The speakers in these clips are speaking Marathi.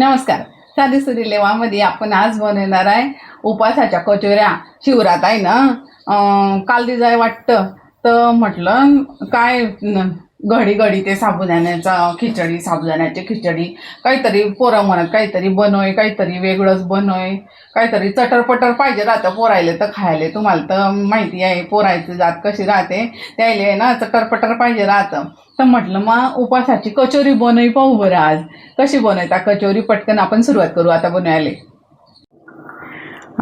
नमस्कार. साधी सुरी लेवामध्ये आपण आज बनवणार आहे उपासाच्या कचोऱ्या. शिवरात आहे ना? काल दिजाय वाटतं. तर म्हटलं काय घडी घडी ते साबुदाण्याचा खिचडी साबुदाण्याची खिचडी काहीतरी पोरं म्हणत काहीतरी बनवय काहीतरी वेगळंच बनवय काहीतरी चटरपटर पाहिजे राहतं पोरायले तर खायला. तुम्हाला तर माहिती आहे पोरायची जात कशी राहते त्याले आहे ना चटरपटर पाहिजे राहतं. तर म्हटलं मग उपासाची कचोरी बनवई पाहू बरं आज. कशी बनवता कचोरी? पटकन आपण सुरुवात करू आता बनवायला.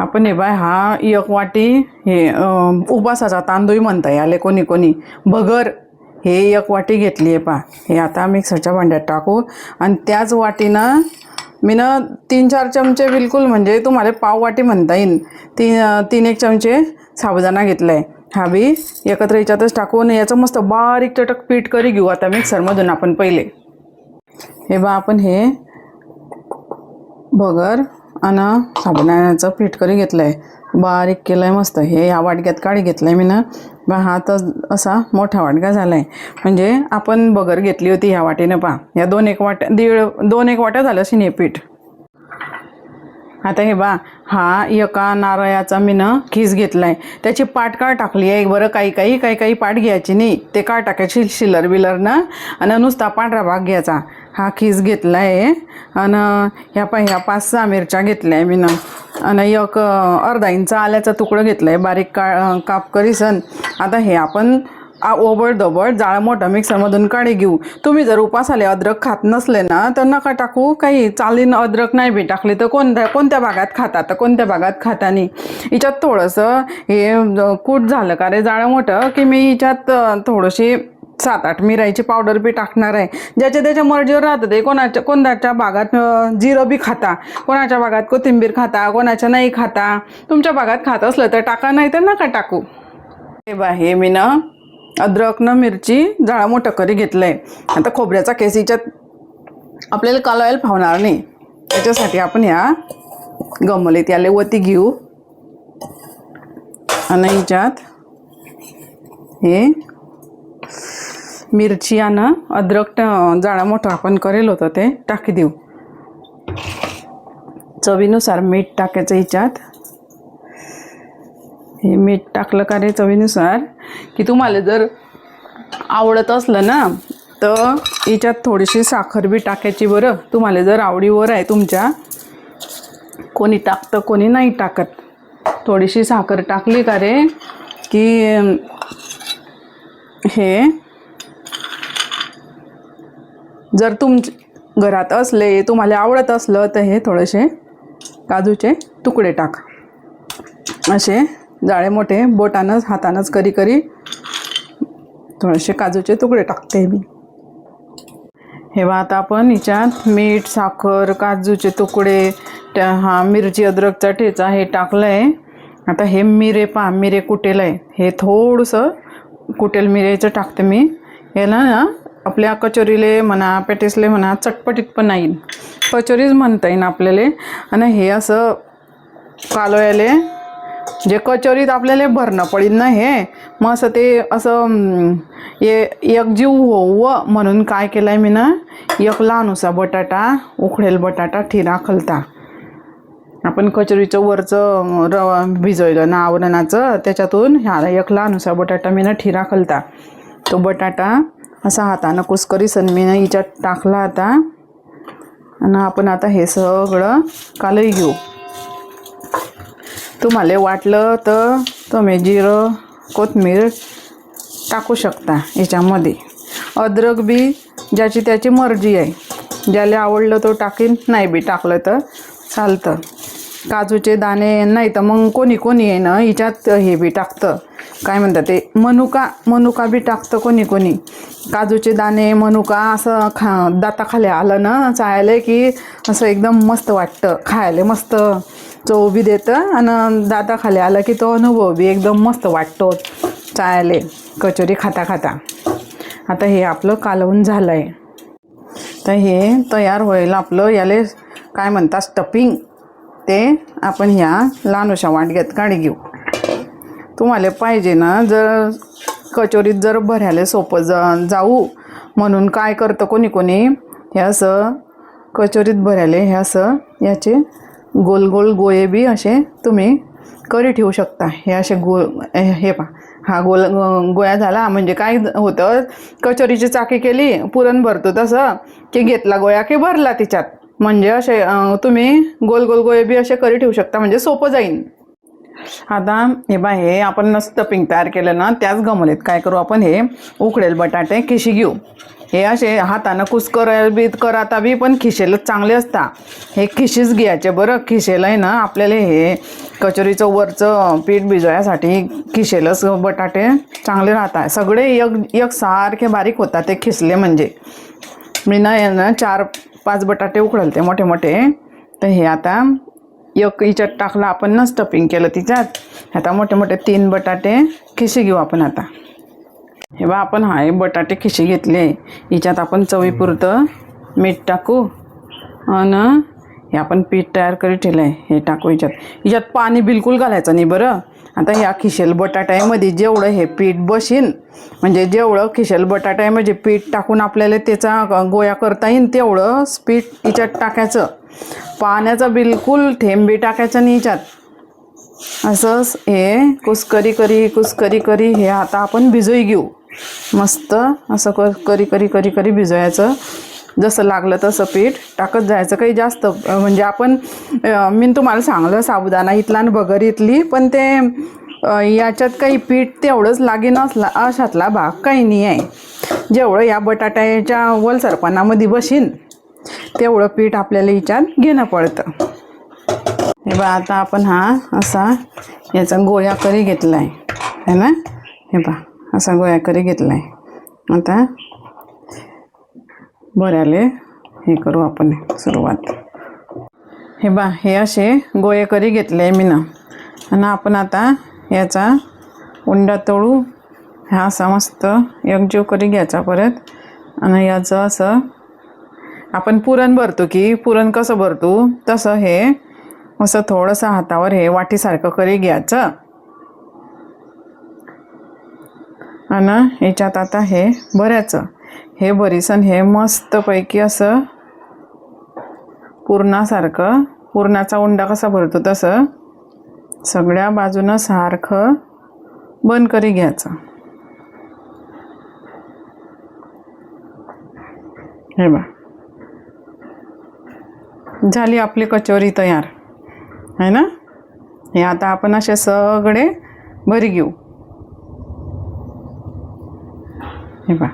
आपण हे बाय हा एक वाटी हे उपासाचा तांदूळ म्हणता याले कोणी कोणी. भगर हे एक वाटी घेतली आहे पा हे आता मिक्सरच्या भांड्यात टाकू. आणि त्याच वाटीनं मी ना तीन चार चमचे बिलकुल म्हणजे तुम्हाला पाव वाटी म्हणता येईल. तीन तीन एक चमचे साबुदाणा घेतला आहे हा बी एकत्र याच्यातच टाकून याचं मस्त बारीक चटक पीठ करी घेऊ आता मिक्सरमधून आपण पहिले. हे बा आपण हे भगर आणि साबुदाण्याचं पीठ करी घेतलं आहे बारीक केलं आहे मस्त. हे या वाटग्यात काढी घेतलं आहे मी ना बा हा तर असा मोठा वाटगा झाला आहे म्हणजे आपण बगर घेतली होती ह्या वाटेनं पा या दोन एक वाट्या दीड दोन एक वाट्या झालं असेल हे पीठ. आता हे बा हा एका नारळाचा मी ना खीस घेतला आहे त्याची पाट काळ टाकली आहे? बरं काही काही काही काही पाट घ्यायची नाही. ते काळ टाकायची? शिलर बिलर ना? आणि नुसता पांढरा भाग घ्यायचा. हा खीस घेतला आहे आणि ह्या पा ह्या पाच सहा मिरच्या घेतल्या आहे मी ना आणि एक अर्धा इंच आल्याचा तुकडं घेतलं आहे बारीक का काप करीसन. आता हे आपण ओबळ ओबड दबड जाळं मोठं मिक्सरमधून काढी घेऊ. तुम्ही जर उपास आले अद्रक खात नसले ना तर नका टाकू. काही चालीन अद्रक नाही बी टाकले तर कोणत्या कोणत्या भागात खाता? तर कोणत्या भागात खाता नाही? हिच्यात थोडंसं हे कूट झालं का रे? जाळं मोठं की मी हिच्यात थोडीशी सात आठ मिराईची पावडर बी टाकणार आहे. ज्याच्या त्याच्या मर्जीवर राहतं ते. कोणाच्या कोणाच्या भागात जिरं बी खाता. कोणाच्या भागात कोथिंबीर खाता कोणाच्या नाही खाता. तुमच्या भागात खात असलं तर टाका नाही तर नका टाकू. हे बा हे मी ना अद्रकनं मिरची जाळा मोठं करी घेतलं आहे आता खोबऱ्याचा केस याच्यात आपल्याला कालवायला फावणार नाही. त्याच्यासाठी आपण ह्या गमलीत याले वती घेऊ. आणि हिच्यात हे मिरची आणि अद्रक जाळा मोठं आपण करेल होतं ते टाकी देऊ. चवीनुसार मीठ टाकायचं हिच्यात. हे मीठ टाकलं का रे चवीनुसार? की तुम्हाला जर आवडत असलं ना तर याच्यात थोडीशी साखर बी टाकायची बरं. तुम्हाला जर आवडीवर आहे तुमच्या कोणी टाकतं कोणी नाही टाकत. थोडीशी साखर टाकली का रे की हे जर तुम घरात असले तुम्हाला आवडत असलं तर हे थोडेसे काजूचे तुकडे टाक. असे जाळे मोठे बोटानंच हातानंच करी करी थोडेसे काजूचे तुकडे टाकते मी. हे आता आपण हिच्यात मीठ साखर काजूचे तुकडे त्या हा मिरची अद्रकचा ठेचा हे टाकलं आहे आता हे मिरे पा मिरे कुटेल आहे हे थोडंसं कुटेल मिरेचं टाकते मी. याला ना आपल्या कचोरीले म्हणा पेटीसले म्हणा चटपटीत पण येईल कचोरीच म्हणता येईन आपल्याला. आणि हे असं कालोयाले जे कचोरीत आपल्याला भरणं पडेल ना हे मग असं ते असं हम्म, ये एकजीव होवं म्हणून काय केलं आहे मी ना एक लहानूसा बटाटा उखडेल बटाटा ठिरा खलता. आपण कचोरीचं वरचं रवा भिजवलं ना आवरणाचं त्याच्यातून ह्या एक लहानूसा बटाटा मी ना ठिरा खलता. तो बटाटा असा हातानं कुसकरीसन मी ना हिच्यात टाकला आता. आणि आपण आता हे सगळं कालही घेऊ. तुम्हाला वाटलं तर तुम्ही जिरं कोथमीर टाकू शकता याच्यामध्ये. अद्रक बी ज्याची त्याची मर्जी आहे. ज्याला आवडलं तो टाकीन नाही बी टाकलं तर चालतं. काजूचे दाणे नाही तर मग कोणी कोणी आहे ना हिच्यात हे बी टाकतं. काय म्हणतात ते? मनुका मनुका बी टाकतं कोणी कोणी. काजूचे दाणे मनुका असं खा दाताखाली आलं ना चायला की असं एकदम मस्त वाटतं खायला मस्त. चव बी देतं आणि दाताखाली आलं की तो अनुभव बी एकदम मस्त वाटतो चायले कचोरी खाता खाता. आता हे आपलं कालवून झालं आहे तर हे तयार होईल आपलं याले काय म्हणतात स्टपिंग ते आपण ह्या लहानशा वाटग्यात काढी घेऊ. तुम्हाला पाहिजे ना जर कचोरीत जर भरायला सोपं जा जाऊ म्हणून काय करतं कोणी कोणी हे असं कचोरीत भरायले हे असं याचे गोल गोल गोळे बी असे तुम्ही करी ठेवू शकता. हे असे गो हे पा हा गोल गोळ्या झाला. म्हणजे काय होतं कचोरीची चाकी केली पुरण भरतो तसं की घेतला गोळ्या की भरला तिच्यात. म्हणजे असे तुम्ही गोल गोल गोळे बी असे करी ठेवू शकता म्हणजे सोपं जाईल आता हे बा हे आपण नसतं तयार केलं ना त्याच गमलेत. काय करू आपण हे उकडेल बटाटे खिशी घेऊ. हे असे हातानं कुसकर बी कराता बी पण खिशेलच चांगले असता. हे खिशीच घ्यायचे बरं. खिशेला आहे ना आपल्याला हे कचोरीचं वरचं पीठ भिजवायसाठी खिशेलच बटाटे चांगले राहतात. सगळे एक एक सारखे बारीक होतात ते खिसले म्हणजे. मी ना यानं चार पाच बटाटे उकडलते मोठे मोठे. तर हे आता एक हिच्यात टाकलं आपण ना स्टफिंग केलं तिच्यात. आता मोठे मोठे तीन बटाटे खिशे घेऊ आपण आता. हे बा आपण हा हे बटाटे खिशी घेतले. हिच्यात आपण चवीपुरतं मीठ टाकू. आणि हे आपण पीठ तयार करी ठेवलं आहे हे टाकू हिच्यात. हिच्यात पाणी बिलकुल घालायचं नाही बरं. आता ह्या खिशेल बटाट्यामध्ये जेवढं हे पीठ बशीन म्हणजे जेवढं खिशेल बटाट्यामध्ये पीठ टाकून आपल्याला त्याचा गोया करता येईल तेवढं पीठ हिच्यात टाकायचं. पाण्याचा बिलकुल थेंबी टाकायचं नाही हिच्यात असंच हे कुसकरी करी कुसकरी करी हे आता आपण भिजोई घेऊ. मस्त असं कर करी करी करी करी भिजवायचं. जसं लागलं तसं पीठ टाकत जायचं. काही जास्त म्हणजे आपण मी तुम्हाला सांगलं साबुदाणा इथला आणि बगर इथली पण ते याच्यात काही पीठ तेवढंच लागेन असला अशातला भाग काही नाही आहे. जेवढं या बटाट्याच्या वलसरपणामध्ये बशीन तेवढं पीठ आपल्याला हिच्यात घेणं पडतं. हे बा आता आपण हा असा याचा गोळ्या करी घेतला आहे है ना? हे बा असा गोळ्या करी घेतला आहे आता बऱ्याले हे करू आपण सुरुवात. हे बा हे असे गोळे करी घेतले आहे मीनं. आणि आपण आता याचा उंडा तळू हा असा मस्त एकजीव करी घ्यायचा परत. आणि याचं असं आपण पुरण भरतो की पुरण कसं भरतो? तसं हे असं थोडंसं हातावर हे वाटीसारखं करी घ्यायचं. आणि याच्यात आता हे भरायचं. हे भरीसन हे मस्तपैकी असं पुरणासारखं पुरणाचा उंडा कसा भरतो तसं सगळ्या बाजूनं सारखं बंद करी घ्यायचं. हे बा झाली आपली कचोरी तयार. आहे ना? हे आता आपण असे सगळे भरी घेऊ. हे बा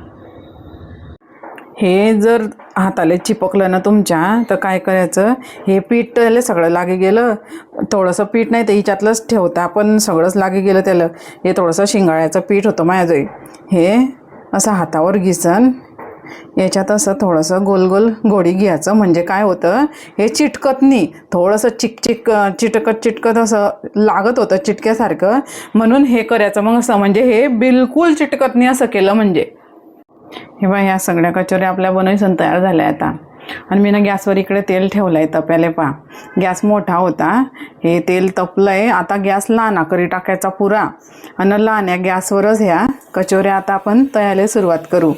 हे जर हाताला चिपकलं ना तुमच्या तर काय करायचं? हे पीठ त्याला सगळं लागे गेलं. थोडंसं पीठ नाही तर हिच्यातलंच ठेवता आपण सगळंच लागे गेलं त्याला. हे थोडंसं शिंगाळ्याचं पीठ होतं माझ्याजवळ हे असं हातावर घिसन. याच्यात असं थोडंसं गोल गोल गोडी घ्यायचं. म्हणजे काय होतं? हे चिटकत नाही. थोडंसं चिक चिक चिटकत चिटकत असं लागत होतं चिटक्यासारखं. म्हणून हे करायचं मग असं. म्हणजे हे बिलकुल चिटकत नाही असं केलं म्हणजे. हे बा ह्या सगळ्या कचोऱ्या आपल्या बनवून तयार झाल्या आता. आणि मी ना गॅसवर इकडे तेल ठेवलं आहे तप्याले पा गॅस मोठा होता. हे तेल तपलं आहे आता गॅस लहान करी टाकायचा पुरा. आणि लहान या गॅसवरच ह्या कचोऱ्या आता आपण तयारीला सुरुवात करू.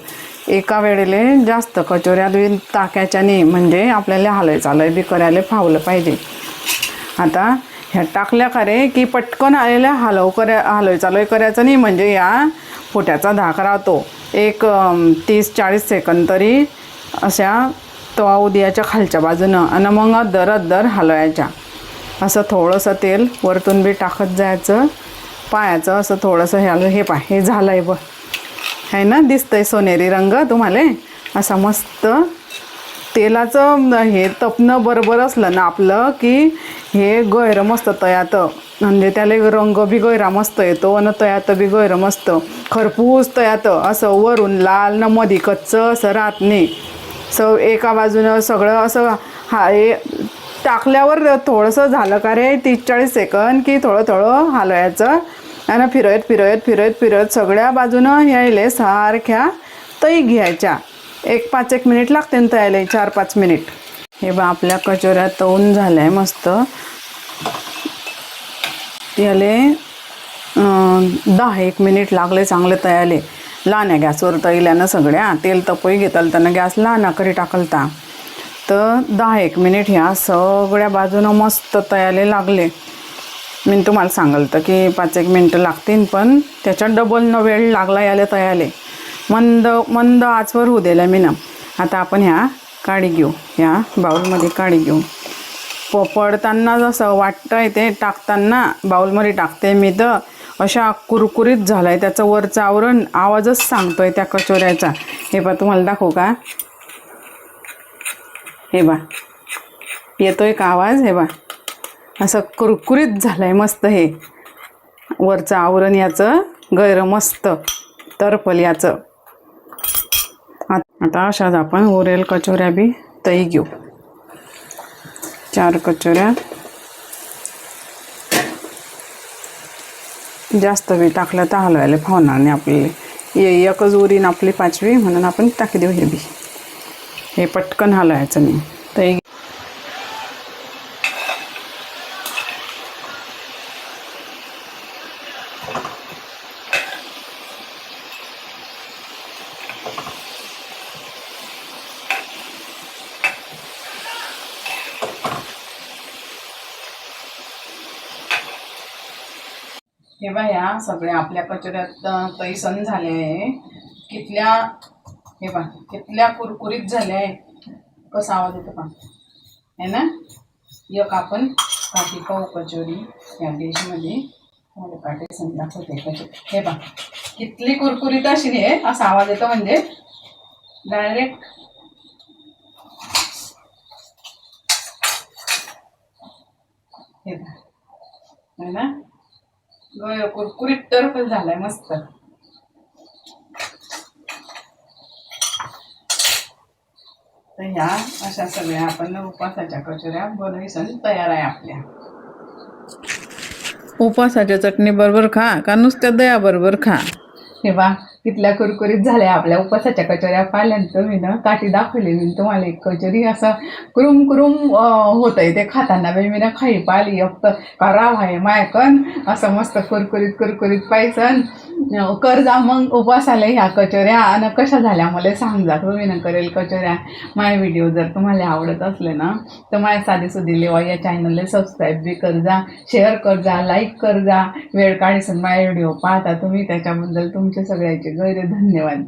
एका वेळेले जास्त कचोऱ्या टाकायच्याने टाकायच्या नाही म्हणजे आपल्याला हालय चालय बी करायला फावलं पाहिजे. आता ह्या टाकल्या खरे की पटकन आलेल्या हलव करा हलय चालय करायचं नाही म्हणजे या पोट्याचा धाक राहतो. एक तीस चाळीस सेकंद तरी अशा तवा उदियाच्या खालच्या बाजूनं आणि मग दर दर हलवायच्या. असं थोडंसं तेल वरतून बी टाकत जायचं. पायाचं असं थोडंसं हे हे पाय हे झालं आहे बघ. आहे ना? दिसतंय सोनेरी रंग तुम्हाला? असा मस्त तेलाचं हे तपणं बरोबर असलं ना आपलं की हे गैर मस्त तयात म्हणजे त्याला रंग बी मस्त येतो आणि तयात बी गैर मस्त. खरपूस तयात असं वरून लाल न मधी कच्चं असं राहत नाही. स एका बाजूनं सगळं असं हा हे टाकल्यावर थोडंसं झालं का रे तीस चाळीस सेकंद की थोडं थोडं हलवायचं. आणि फिरवत फिरवत फिरवत फिरवत सगळ्या बाजूनं यायले सारख्या तई घ्यायच्या. एक पाच एक मिनिट लागते ना तयायला चार पाच मिनिट. हे बा आपल्या कचोऱ्या तळून झालं आहे मस्त. याले दहा एक मिनिट लागले चांगले तयाले. लहान्या गॅसवर तळल्यानं सगळ्या. तेल तपोई घेतलं त्यानं. गॅस लहान करी टाकलता. तर दहा एक मिनिट ह्या सगळ्या बाजूनं मस्त तयाले लागले. मी तुम्हाला सांगल तर की पाच एक मिनटं लागतील पण त्याच्यात डबलनं वेळ लागला याले तयाले. मंद मंद आचवर होऊ दिला मी ना आता आपण ह्या काढी घेऊ. ह्या बाऊलमध्ये काढी घेऊ. पडताना जसं वाटतंय ते टाकताना बाऊलमध्ये टाकते मी तर. अशा कुरकुरीत झालं आहे त्याचं वरचं आवरण आवाजच सांगतो आहे त्या कचोऱ्याचा. हे बा तुम्हाला दाखवू का? हे बा. येतोय का आवाज? हे बा. असं कुरकुरीत झालं आहे मस्त हे. वरचं आवरण याचं गैर मस्त टर्पल याचं. आता अशाच आपण उरेल कचोऱ्या बी तई घेऊ. चार कचोऱ्या जास्त बी टाकलं तर हलवायला फावणार नाही आपल्याला ये एकच उरीन आपली पाचवी म्हणून आपण टाकी देऊ हे बी. हे पटकन हलवायचं नाही तई हे बा ह्या सगळ्या आपल्या कचऱ्यात अं, तैसन झाले आहे. कितल्या हे बा कितल्या कुरकुरीत झाल्या आहे. कसा आवाज येतो पा है ना? एक आपण काठी पाहू कचोरी या डिशमध्ये मला काटे सण दाखवते कचोरी. हे बा कितली कुरकुरीत अशी आहे असा आवाज येतो म्हणजे. डायरेक्ट हे बा है ना? कुरकुरीत टर्फल झालाय मस्त. तर ह्या अशा सगळ्या आपण उपासाच्या कचोऱ्या बनवीसन तयार आहे आपल्या. उपासाच्या चटणी बरोबर खा का नुसत्या दया बरोबर खा? हे बा कितल्या कुरकुरीत झाल्या. आपल्या उपासाच्या कचोऱ्या पाहिल्यानंतर मी ना काठी दाखवली मी. तुम्हाला एक कचोरी असं कुरुम कुरुम होत आहे ते खाताना. बी मी ना खाई पाहिली फक्त तर आहे मायकन असं मस्त कुरकुरीत कुरकुरीत पाहिसन करजा मग उपासाला ह्या कचोऱ्या. आणि कशा झाल्या? मला सांग जा तुम्ही न करेल कचोऱ्या. माय व्हिडिओ जर तुम्हाला आवडत असले ना तर माझ्या साधी सुधी लेवा या चॅनलला सबस्क्राईब बी करजा शेअर करजा लाईक करजा वेळ काढीसून माझे व्हिडिओ पाहता तुम्ही त्याच्याबद्दल तुमचे सगळ्याचे गैर धन्यवाद